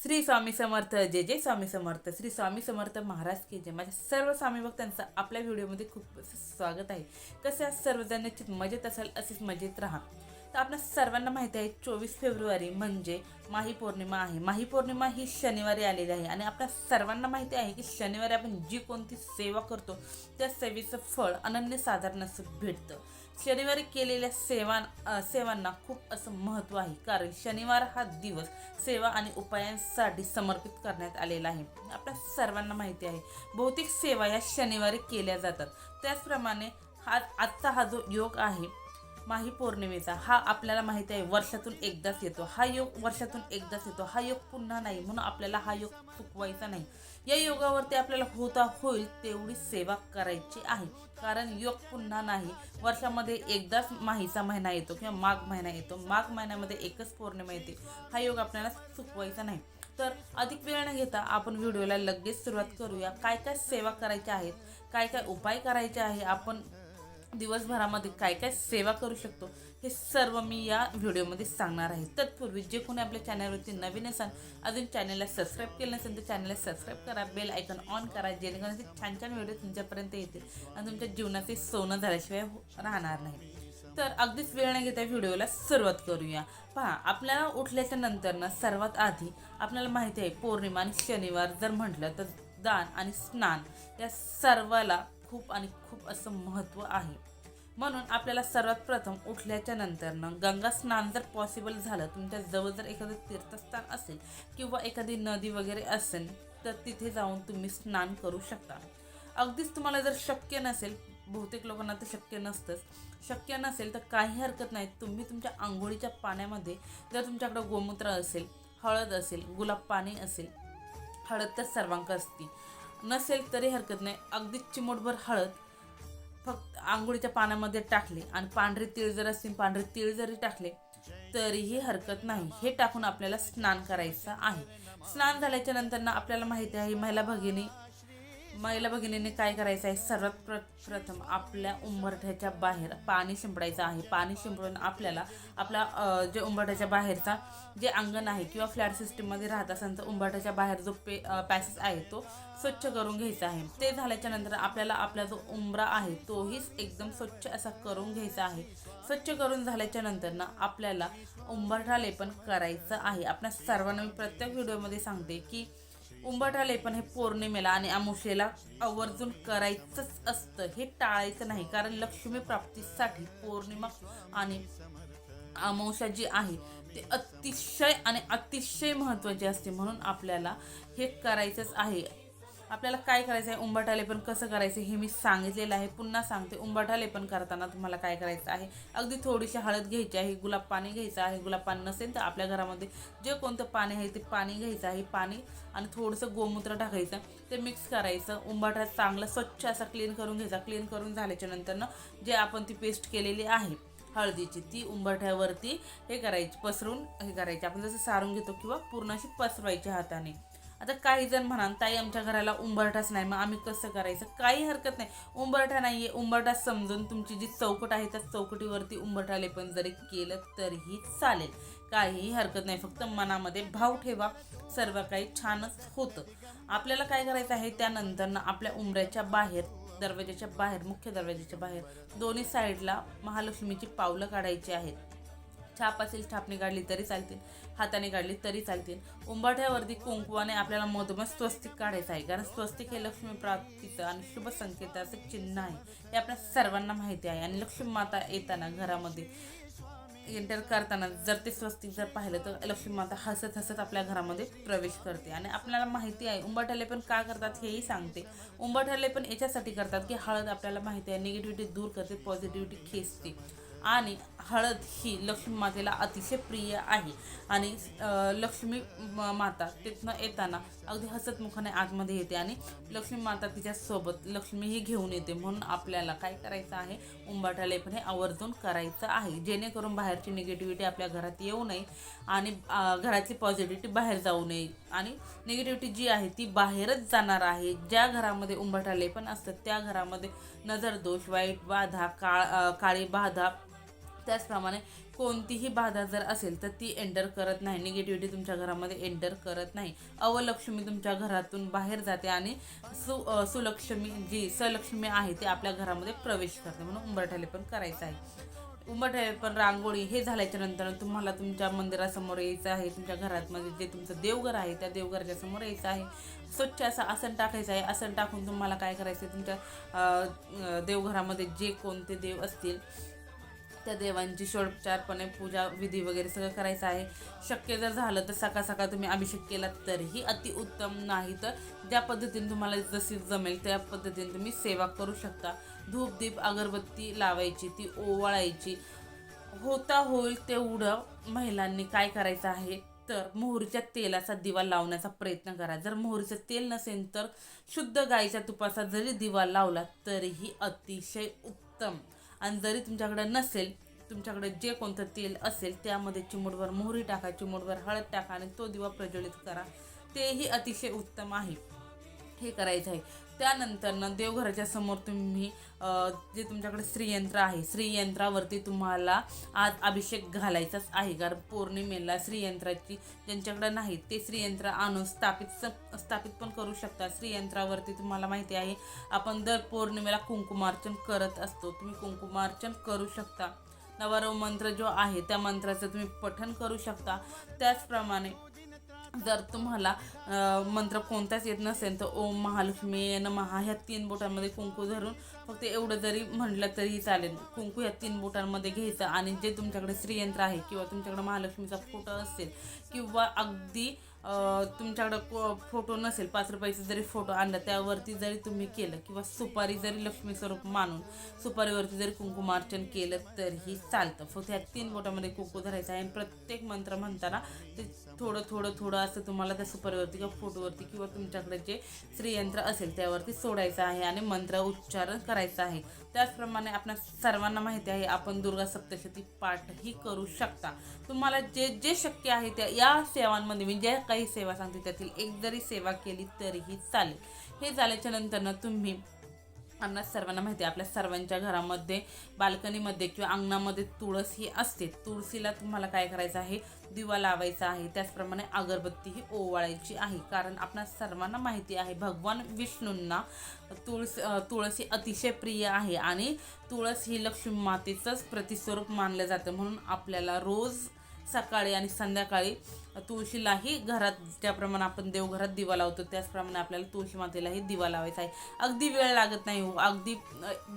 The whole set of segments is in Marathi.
श्री स्वामी समर्थ जय जय स्वामी समर्थ श्री स्वामी समर्थ महाराज की जय. माझ्या सर्व स्वामी भक्तांचं आपल्या व्हिडिओमध्ये खूप स्वागत आहे. कसे आज सर्वजण निश्चित मजेत असाल असेच मजेत राहा. तर आपल्या सर्वांना माहिती आहे चोवीस फेब्रुवारी म्हणजे माही पौर्णिमा आहे. माही पौर्णिमा ही शनिवारी आलेली आहे. आणि आपल्या सर्वांना माहिती आहे की शनिवारी आपण जी कोणती सेवा करतो त्या सेवेचं फळ अनन्यसाधारण असं भेटतं. शनिवारी केलेल्या सेवा सेवांना खूप असं महत्त्व आहे. कारण शनिवार हा दिवस सेवा आणि उपायांसाठी समर्पित करण्यात आलेला आहे. आपल्या सर्वांना माहिती आहे बहुतेक सेवा या शनिवारी केल्या जातात. त्याचप्रमाणे हा आजचा हा जो योग आहे माही पौर्णिमेचा हा आपल्याला माहिती आहे वर्षातून एकदाच येतो. हा योग वर्षातून एकदाच येतो. हा योग पुन्हा नाही म्हणून आपल्याला हा योग चुकवायचा नाही. या योगावरती आपल्याला होता होईल तेवढी सेवा करायची आहे. कारण योग पुन्हा नाही. वर्षामध्ये एकदाच माहीचा महिना येतो किंवा माघ महिना येतो. माघ महिन्यामध्ये एकच पौर्णिमा येते. हा योग आपल्याला चुकवायचा नाही. तर अधिक वेळ न घेता आपण व्हिडिओला लगेच सुरुवात करूया. काय काय सेवा करायच्या आहेत? काय काय उपाय करायचे आहे? आपण दिवसभरामध्ये काय काय सेवा करू शकतो? हे सर्व मी या व्हिडिओमध्ये सांगणार आहे. तत्पूर्वी जे कोणी आपल्या चॅनलवरती नवीन असाल अजून चॅनलला सबस्क्राईब केलं नसेल तर चॅनलला सबस्क्राईब करा बेल आयकॉन ऑन करा जेणेकरून असे छान छान व्हिडिओ तुमच्यापर्यंत येतील आणि तुमच्या जीवनाचे सोनं झाल्याशिवाय हो- राहणार नाही. तर अगदीच वेळ नाही घेता व्हिडिओला सुरुवात करूया. पहा आपल्याला उठल्याच्या नंतर ना सर्वात आधी आपल्याला माहिती आहे पौर्णिमा आणि शनिवार जर म्हटलं तर दान आणि स्नान या सर्वाला खूप आणि खूप असं महत्त्व आहे. म्हणून आपल्याला सर्वात प्रथम उठल्याच्या नंतरनं गंगा स्नान जर पॉसिबल झालं तुमच्या जवळ जर एखादं तीर्थस्थान असेल किंवा एखादी नदी वगैरे असेल तर तिथे जाऊन तुम्ही स्नान करू शकता. अगदीच तुम्हाला जर शक्य नसेल बहुतेक लोकांना ते शक्य नसतंच. शक्य नसेल तर काही हरकत नाही. तुम्ही तुमच्या आंघोळीच्या पाण्यामध्ये जर तुमच्याकडं गोमूत्र असेल हळद असेल गुलाब पाणी असेल हळद तर सर्वांक असती. नसेल तरी हरकत नाही. अगदी चिमूटभर हळद फक्त आंघोळीच्या पाण्यामध्ये टाकले आणि पांढरे तीळ जर असतील पांढरे तीळ जरी टाकले तरीही हरकत नाही. हे टाकून आपल्याला स्नान करायचं आहे. स्नान झाल्याच्यानंतर ना आपल्याला माहिती आहे महिला भगिनी महिला भगिनीने काय करायचं आहे? सर्वात प्र प्रथम आपल्या उंबरठ्याच्या बाहेर पाणी शिंपडायचं आहे. पाणी शिंपडून आपल्याला आपला जे उंबरठ्याच्या बाहेरचा जे अंगण आहे किंवा फ्लॅट सिस्टीममध्ये राहत असेल तर उंबरठ्याच्या बाहेर जो पे पॅसेस आहे तो स्वच्छ करून घ्यायचा आहे. ते झाल्याच्यानंतर आपल्याला आपला जो उंबरा आहे तोही एकदम स्वच्छ असा करून घ्यायचा आहे. स्वच्छ करून झाल्याच्यानंतर ना आपल्याला उंबरठा लेपन करायचं आहे. आपल्या सर्वांना मी प्रत्येक व्हिडिओमध्ये सांगते की उंबरठा पण हे पौर्णिमेला आणि अमुषेला आवर्जून करायचंच असतं. हे टाळायचं नाही कारण लक्ष्मी प्राप्तीसाठी पौर्णिमा आणि अमावस्या जी आहे ते अतिशय आणि अतिशय महत्त्वाचे असते. म्हणून आपल्याला हे करायचंच आहे. आपल्याला काय करायचं आहे उंबरठा लेपन कसं करायचं हे मी सांगितलेलं आहे. पुन्हा सांगते उंबरठा लेपन करताना तुम्हाला काय करायचं आहे? अगदी थोडीशी हळद घ्यायची आहे गुलाब पाणी घ्यायचं आहे. गुलाब पाणी नसेल तर आपल्या घरामध्ये जे कोणतं पाणी आहे ते पाणी घ्यायचं आहे. पाणी आणि थोडंसं गोमूत्र टाकायचं ते मिक्स करायचं. उंबाटा चांगला स्वच्छ असा क्लीन करून घ्यायचा. क्लीन करून झाल्याच्या नंतरनं जे आपण ती पेस्ट केलेली आहे हळदीची ती उंबरठ्यावरती हे करायची पसरून हे करायची. आपण जसं सारून घेतो किंवा पूर्ण अशी पसरवायची हाताने. आता काही जण म्हणाल ताई आमच्या घराला उंबरठाच नाही. मग आम्ही कसं करायचं? काही हरकत नाही. उंबरठा नाही आहे उंबरठा समजून तुमची जी चौकट आहे त्या चौकटीवरती उंबरठा लेपन जरी केलं तरीही चालेल. काहीही हरकत नाही. फक्त मनामध्ये भाव ठेवा. सर्व काही छानच होतं. आपल्याला काय करायचं आहे? त्यानंतर आपल्या उंबऱ्याच्या बाहेर दरवाजाच्या बाहेर मुख्य दरवाजाच्या बाहेर दोन्ही साईडला महालक्ष्मीची पावलं काढायची आहेत. छाप असेल छापणी काढली तरी चालतील. हाताने काढली तरी चालतील. उंबाठ्यावरती कुंकवाने आपल्याला मधोमध स्वस्तिक काढायचं आहे. कारण स्वस्तिक हे लक्ष्मी प्राप्तीचं आणि शुभ संकेताचं चिन्ह आहे. हे आपल्या सर्वांना माहिती आहे. आणि लक्ष्मी माता येताना घरामध्ये एंटर करताना जर ते स्वस्तिक जर पाहिलं तर लक्ष्मी माता हसत हसत आपल्या घरामध्ये प्रवेश करते. आणि आपल्याला माहिती आहे उंबरठ्याले पण का करतात हेही सांगते. उंबरठ्याले पण याच्यासाठी करतात की हळद आपल्याला माहिती आहे निगेटिव्हिटी दूर करते पॉझिटिव्हिटी खेचते. आणि हळद ही लक्ष्मी मातेला अतिशय प्रिय आहे. आणि लक्ष्मी म- माता तिथनं येताना अगदी हसतमुखाने आतमध्ये येते आणि लक्ष्मी माता तिच्यासोबत लक्ष्मी ही घेऊन येते म्हणून आपल्याला काय करायचं आहे? उंबाटा लेपन हे आवर्जून करायचं आहे. जेणेकरून बाहेरची निगेटिव्हिटी आपल्या घरात येऊ नये आणि घराची पॉझिटिव्हिटी बाहेर जाऊ नये. आणि निगेटिव्हिटी जी आहे ती बाहेरच जाणार आहे. ज्या घरामध्ये उंबाटा लेपन असतं त्या घरामध्ये नजर दोष वाईट बाधा काळ काळी बाधा त्याचप्रमाणे कोणतीही बाधा जर असेल तर ती एंटर करत नाही. निगेटिव्हिटी तुमच्या घरामध्ये एंटर करत नाही. अवलक्ष्मी तुमच्या घरातून बाहेर जाते आणि सु सुलक्ष्मी जी सलक्ष्मी आहे ती आपल्या घरामध्ये प्रवेश करते. म्हणून उंबरठाले पण करायचं आहे. उंबरठ्याले पण रांगोळी हे झाल्याच्यानंतर तुम्हाला तुमच्या मंदिरासमोर यायचं आहे. तुमच्या घरातमध्ये जे तुमचं देवघर आहे त्या देवघराच्या समोर यायचं आहे. स्वच्छ असं आसन टाकायचं आहे. आसन टाकून तुम्हाला काय करायचं आहे? तुमच्या देवघरामध्ये जे कोणते देव असतील त्या देवांची षोडोपचारपणे पूजा विधी वगैरे सगळं करायचं आहे. शक्य जर झालं तर सकाळ सकाळ तुम्ही अभिषेक केला तरीही अतिउत्तम नाही तर ज्या पद्धतीने तुम्हाला जशी जमेल त्या पद्धतीने तुम्ही सेवा करू शकता. धूप दीप अगरबत्ती लावायची ती ओवाळायची. होता होईल तेवढं महिलांनी काय करायचं आहे तर मोहरीच्या तेलाचा दिवा लावण्याचा प्रयत्न करा. जर मोहरीचं तेल नसेल तर शुद्ध गाईच्या तुपाचा जरी दिवा लावला तरीही अतिशय उत्तम. आणि जरी तुमच्याकडे नसेल तुमच्याकडे जे कोणतं तेल असेल त्यामध्ये चिमूटभर मोहरी टाका चिमूटभर हळद टाका आणि तो दिवा प्रज्वलित करा. तेही अतिशय उत्तम आहे. हे करायचं आहे. त्यानंतरनं देवघराच्या समोर तुम्ही जे तुमच्याकडे श्रीयंत्र आहे श्रीयंत्रावरती तुम्हाला आज अभिषेक घालायचाच आहे. कारण पौर्णिमेला श्रीयंत्राची ज्यांच्याकडे नाही ते श्रीयंत्र आणून स्थापित स- स्थापित पण करू शकता श्रीयंत्रावरती तुम्हाला माहिती आहे आपण दर पौर्णिमेला कुंकुमार्चन करत असतो. तुम्ही कुंकुमार्चन करू शकता. नवरव मंत्र जो आहे त्या मंत्राचं तुम्ही पठन करू शकता. त्याचप्रमाणे जर तुम्हाला मंत्र कोणताच येत नसेल तर ओम महालक्ष्मी महा ह्या तीन बोटांमध्ये कुंकू धरून फक्त एवढं जरी म्हटलं तरीही चालेल. कुंकू ह्या तीन बोटांमध्ये घ्यायचं आणि जे तुमच्याकडे श्रीयंत्र आहे किंवा तुमच्याकडे महालक्ष्मीचा फोटो असेल किंवा अगदी तुमच्याकडं को फोटो नसेल पाच रुपयाचा जरी फोटो आणला त्यावरती जरी तुम्ही केलं किंवा सुपारी जरी लक्ष्मी स्वरूप मानून सुपारीवरती जरी कुंकुमार्चन केलं तरीही चालतं. फक्त ह्या तीन बोटामध्ये कुंकू धरायचं आहे. आणि प्रत्येक मंत्र म्हणताना ते थोडं थोडं थोडं असं तुम्हाला त्या सुपारीवरती किंवा फोटोवरती किंवा तुमच्याकडे जे श्रीयंत्र असेल त्यावरती सोडायचं आहे आणि मंत्र उच्चारण करायचं आहे. त्याचप्रमाणे आपल्या सर्वांना माहिती आहे आपण दुर्गा सप्तशती पाठही करू शकता. तुम्हाला जे जे शक्य आहे त्या या सेवांमध्ये मी ज्या काही सेवा सांगते त्यातील एक जरी सेवा केली तरीही चालेल. हे झाल्याच्या नंतरनं तुम्ही आपल्या सर्वांना माहिती आहे आपल्या सर्वांच्या घरामध्ये बाल्कनीमध्ये किंवा अंगणामध्ये तुळस ही असते तुळशीला तुम्हाला काय करायचं आहे? दिवा लावायचा आहे. त्याचप्रमाणे अगरबत्ती ही ओवाळायची आहे. कारण आपल्या सर्वांना माहिती आहे भगवान विष्णूंना तुळस तुळस ही अतिशय प्रिय आहे. आणि तुळस ही लक्ष्मी मातेचंच प्रतिस्वरूप मानलं जातं. म्हणून आपल्याला रोज सकाळी आणि संध्याकाळी तुळशीलाही घरात ज्याप्रमाणे आपण देवघरात दिवा लावतो त्याचप्रमाणे आपल्याला तुळशी मातेलाही दिवा लावायचा आहे. अगदी वेळ लागत नाही हो. अगदी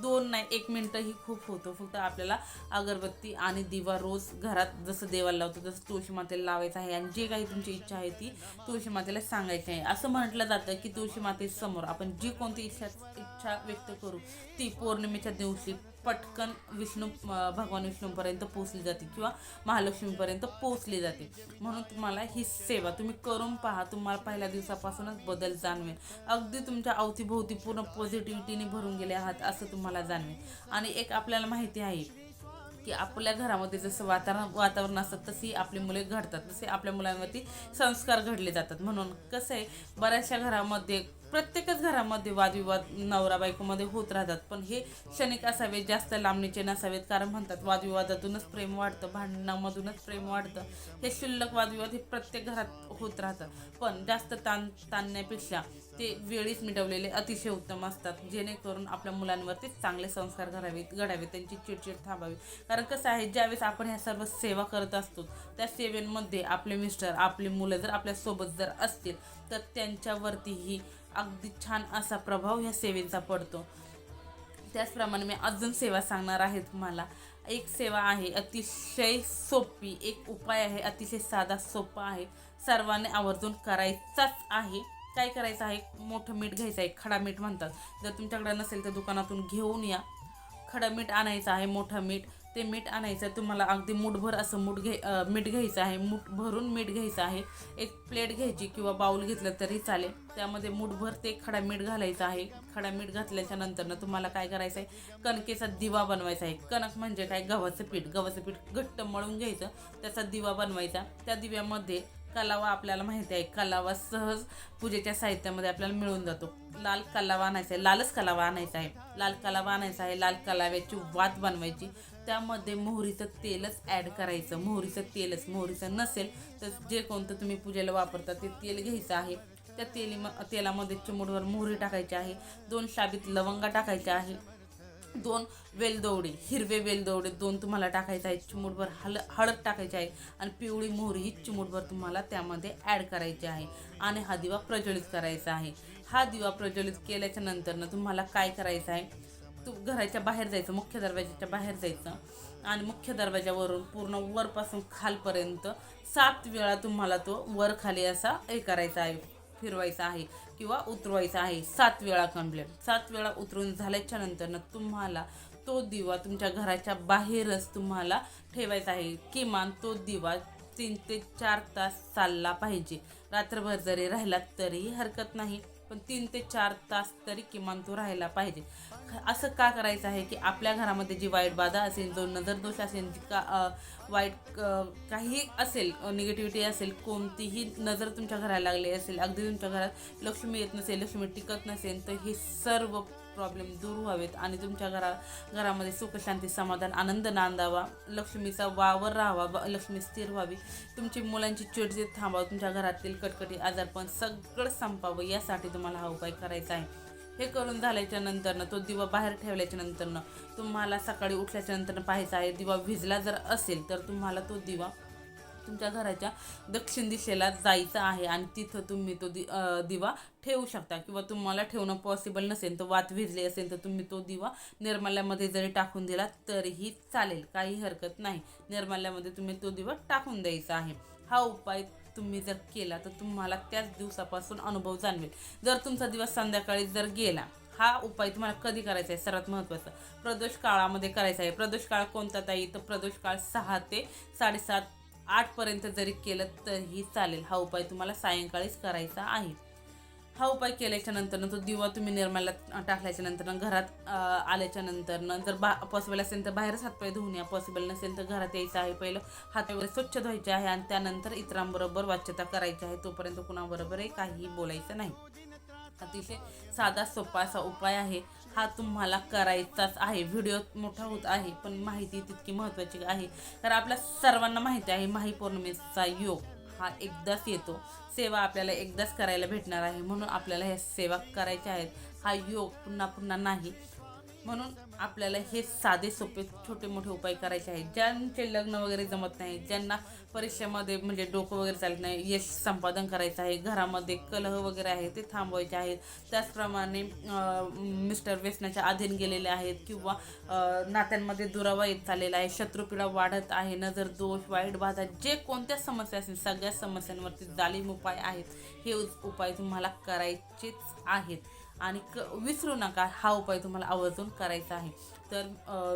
दोन नाही एक मिनटंही खूप होतं. फक्त आपल्याला अगरबत्ती आणि दिवा रोज घरात जसं देवाला लावतो तसं तुळशी मातेला लावायचं आहे. आणि जे काही तुमची इच्छा आहे ती तुळशी मातेला सांगायची आहे. असं म्हटलं जातं की तुळशी मातेसमोर आपण जी कोणती इच्छा इच्छा व्यक्त करू ती पौर्णिमेच्या दिवशी पटकन विष्णू भगवान विष्णूपर्यंत पोहोचली जाते किंवा महालक्ष्मीपर्यंत पोचली जाते. म्हणून तुम्हाला ही सेवा तुम्ही करून पहा तुम्हाला पहिल्या दिवसापासूनच बदल जाणवेल. अगदी तुमच्या अवतीभोवती पूर्ण पॉझिटिव्हिटीने भरून गेले आहात असं तुम्हाला जाणवेल. आणि एक आपल्याला माहिती आहे की आपल्या घरामध्ये जसं वातावरण वातावरण असतं तशी आपली मुले घडतात. तसे आपल्या मुलांवरती संस्कार घडले जातात. म्हणून कसं आहे बऱ्याचशा घरामध्ये प्रत्येकच घरामध्ये वादविवाद नवरा बायकोमध्ये होत राहतात. पण हे क्षणिक असावेत जास्त लांबणीचे नसावेत कारण म्हणतात वादविवादातूनच प्रेम वाढतं भांडणामधूनच प्रेम वाढतं. हे क्षुल्लक वादविवाद हे प्रत्येक घरात होत राहतं. पण जास्त ताण ताणण्यापेक्षा ते वेळीच मिटवलेले अतिशय उत्तम असतात. जेणेकरून आपल्या मुलांवरती चांगले संस्कार घडावेत घडावेत. त्यांची चिडचिड थांबावी. कारण कसं आहे ज्यावेळेस आपण ह्या सर्व सेवा करत असतो त्या सेवेमध्ये आपले मिस्टर आपली मुलं जर आपल्यासोबत जर असतील तर त्यांच्यावरतीही अगदी छान असा प्रभाव ह्या सेवेचा पडतो. त्याचप्रमाणे मी अजून सेवा सांगणार आहे तुम्हाला. एक सेवा आहे अतिशय सोपी एक उपाय आहे अतिशय साधा सोपा आहे. सर्वांनी आवर्जून करायचाच आहे. काय करायचं आहे? मोठं मीठ घ्यायचं आहे. खडा मीठ म्हणतात. जर तुमच्याकडे नसेल तर दुकानातून घेऊन या. खडं मीठ आणायचं आहे मोठं मीठ. ते मीठ आणायचं तुम्हाला अगदी मूठभर असं मूठ घे मीठ घ्यायचं आहे. मूठ भरून मीठ घ्यायचं आहे. एक प्लेट घ्यायची किंवा बाऊल घेतलं तरी चालेल. त्यामध्ये मूठभर ते खडा मीठ घालायचं आहे. खडा मीठ घातल्याच्या नंतरनं तुम्हाला काय करायचं आहे? कणकेचा दिवा बनवायचा आहे. कणक म्हणजे काय? गव्हाचं पीठ. गव्हाचं पीठ घट्ट मळून घ्यायचं. त्याचा दिवा बनवायचा. त्या दिव्यामध्ये कलावा आपल्याला माहिती आहे. कलावा सहज पूजेच्या साहित्यामध्ये आपल्याला मिळून जातो. लाल कलावा आणायचा आहे. लालच कलावा आणायचा आहे. लाल कलावा आणायचा आहे. लाल कलाव्याची वात बनवायची. त्यामध्ये मोहरीचं तेलच ॲड करायचं. मोहरीचं तेलच. मोहरीचं नसेल तर जे कोणतं तुम्ही पूजेला वापरता ते तेल घ्यायचं आहे. त्या तेली तेलामध्ये चिमूडवर मोहरी टाकायची आहे. दोन शाबीत लवंगा टाकायच्या आहे. दोन वेलदवडे हिरवे वेलदवडे दोन तुम्हाला टाकायचे आहेत. चिमूटभर हल हळद टाकायची आहे आणि पिवळी मोहरी ही चिमूटभर तुम्हाला त्यामध्ये ॲड करायची आहे. आणि हा दिवा प्रज्वलित करायचा आहे. हा दिवा प्रज्वलित केल्याच्या नंतरनं तुम्हाला काय करायचं आहे? तू घराच्या बाहेर जायचं मुख्य दरवाजाच्या बाहेर जायचं आणि मुख्य दरवाजावरून पूर्ण वरपासून खालपर्यंत सात वेळा तुम्हाला तो वर खाली असा हे करायचा आहे फिरवायचा आहे. किंवा उतरवायचा आहे. सात वेळा कंप्लीट सात वेळा उतरून झाल्याच्या नंतरनं तुम्हाला तो दिवा तुमच्या घराच्या बाहेरच तुम्हाला ठेवायचा आहे. किमान तो दिवा तीन ते चार तास चालला पाहिजे. रात्रभर जरी राहिला तरीही हरकत नाही. पण तीन ते चार तास तरी किमान तो राहायला पाहिजे. असं का करायचं आहे की आपल्या घरामध्ये जी वाईट बाधा असेल जो नजरदोष असेल जी का वाईट काही असेल निगेटिव्हिटी असेल कोणतीही नजर तुमच्या घराला लागली असेल अगदी तुमच्या घरात लक्ष्मी येत नसेल लक्ष्मी टिकत नसेल तर हे सर्व प्रॉब्लेम दूर व्हावेत आणि तुमच्या घरा घरामध्ये सुखशांती समाधान आनंद नांदावा. लक्ष्मीचा वावर राहावा लक्ष्मी स्थिर व्हावी. तुमची मुलांची चिडचिड थांबावं तुमच्या घरातील कटकटी आजारपण सगळं संपावं यासाठी तुम्हाला हा उपाय करायचा आहे. हे करून झाल्याच्या नंतरनं तो दिवा बाहेर ठेवल्याच्या नंतरनं तुम्हाला सकाळी उठल्याच्या नंतरनं पाहायचा आहे. दिवा भिजला जर असेल तर तुम्हाला तो दिवा तुमच्या घराच्या दक्षिण दिशेला जायचं आहे आणि तिथं तुम्ही तो दि दिवा ठेवू शकता किंवा तुम्हाला ठेवणं पॉसिबल नसेल तर वात भिजली असेल तर तुम्ही तो दिवा निर्माल्यामध्ये जरी टाकून दिला तरीही चालेल. काही हरकत नाही. निर्माल्यामध्ये तुम्ही तो दिवा टाकून द्यायचा आहे. हा उपाय तुम्ही जर केला तर तुम्हाला त्याच दिवसापासून अनुभव जाणवेल. जर तुमचा दिवस संध्याकाळी जर गेला हा उपाय तुम्हाला कधी करायचा आहे? सर्वात महत्त्वाचा प्रदोष काळामध्ये करायचा आहे. प्रदोष काळ कोणता ताई? तर प्रदोष काळ सहा ते साडेसात आठपर्यंत जरी केलं तरीही चालेल. हा उपाय तुम्हाला सायंकाळीच करायचा आहे. हा उपाय केल्याच्या नंतरनं तो दिवा तुम्ही निर्माला टाकल्याच्या नंतरनं घरात आल्याच्या नंतरनं जर बा पॉसिबल असेल तर बाहेरच हातपाय धुवून या. पॉसिबल नसेल तर घरात यायचं आहे पहिलं. हात वगैरे स्वच्छ धुवायचे आहे आणि त्यानंतर इतरांबरोबर वाच्यता करायची आहे. तोपर्यंत कुणाबरोबरही काहीही बोलायचं नाही. अतिशय साधा सोपा असा उपाय आहे. हा तुम्हाला करायचाच आहे. व्हिडिओ मोठा होत आहे पण माहिती तितकी महत्त्वाची आहे. कारण आपल्या सर्वांना माहिती आहे माही पौर्णिमेचा योग हा एकदाच येतो. सेवा आपल्याला एकदाच करायला भेटणार आहे म्हणून आपल्याला ह्या सेवा करायच्या आहेत. हा योग पुन्हा पुन्हा नाही. म्हणून आपल्याला हे साधे सोपे छोटे मोठे उपाय करायचे आहेत. ज्यांचे लग्न वगैरे जमत नाही ज्यांना परीक्षेमध्ये म्हणजे डोकं वगैरे चालत नाही यश संपादन करायचं आहे घरामध्ये कलह वगैरे आहे ते थांबवायचे आहेत. त्याचप्रमाणे मिस्टर व्यसनाच्या अधीन गेलेले आहेत किंवा नात्यांमध्ये दुरावा येत चाललेला आहे शत्रुपीडा वाढत आहे नजर दोष वाईट बाधा जे कोणत्या समस्या असतील सगळ्या समस्यांवरती जालीम उपाय आहेत. हे उपाय तुम्हाला करायचेच आहेत. आणि क विसरू नका हा उपाय तुम्हाला आवर्जून करायचा आहे. तर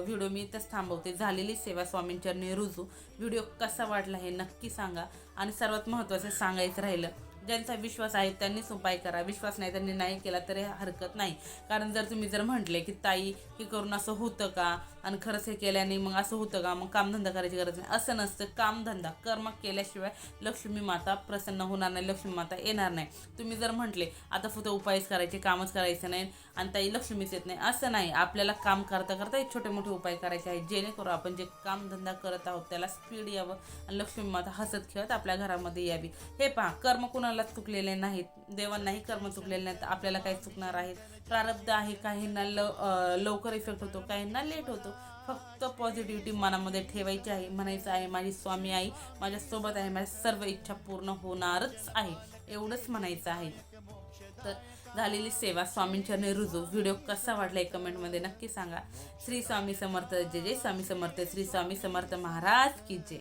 व्हिडिओ मी इथंच थांबवते. झालेली सेवा स्वामींच्या रुजू. व्हिडिओ कसा वाटला हे नक्की सांगा. आणि सर्वात महत्त्वाचं सांगायचं राहिलं ज्यांचा विश्वास आहे त्यांनीच उपाय करा. विश्वास नाही त्यांनी नाही केला तरी हरकत नाही. कारण जर तुम्ही जर म्हटले की ताई हे करून असं होतं का? आणि खरंच हे केल्याने मग असं होतं का? मग कामधंदा करायची गरज नाही. असं नसतं. कामधंदा कर्म केल्याशिवाय लक्ष्मी माता प्रसन्न होणार नाही लक्ष्मी माता येणार नाही. तुम्ही जर म्हटले आता फक्त उपायच करायचे कामच करायचं नाही आणि ताई लक्ष्मीच येत नाही. असं नाही. आपल्याला काम करता करता हे छोटे मोठे उपाय करायचे आहेत. जेणेकरून आपण जे कामधंदा करत आहोत त्याला स्पीड यावं आणि लक्ष्मी माता हसत खेळत आपल्या घरामध्ये यावी. हे पहा कर्म कुणाला चुकलेले नाहीत. देवांनाही कर्म चुकलेले नाहीत. आपल्याला काही चुकणार आहेत प्रारब्ध आहे. काहींना ल लवकर इफेक्ट होतो काहींना लेट होतो. फक्त पॉझिटिव्हिटी मनामध्ये ठेवायची आहे. म्हणायचं आहे माझी स्वामी आई माझ्यासोबत आहे. माझ्या सर्व इच्छा पूर्ण होणारच आहे. एवढंच म्हणायचं आहे. तर झालेली सेवा स्वामींच्या रुजू व्हिडिओ कसा वाटला आहे कमेंटमध्ये नक्की सांगा. श्री स्वामी समर्थ जय जय स्वामी समर्थ श्री स्वामी समर्थ महाराज की जय.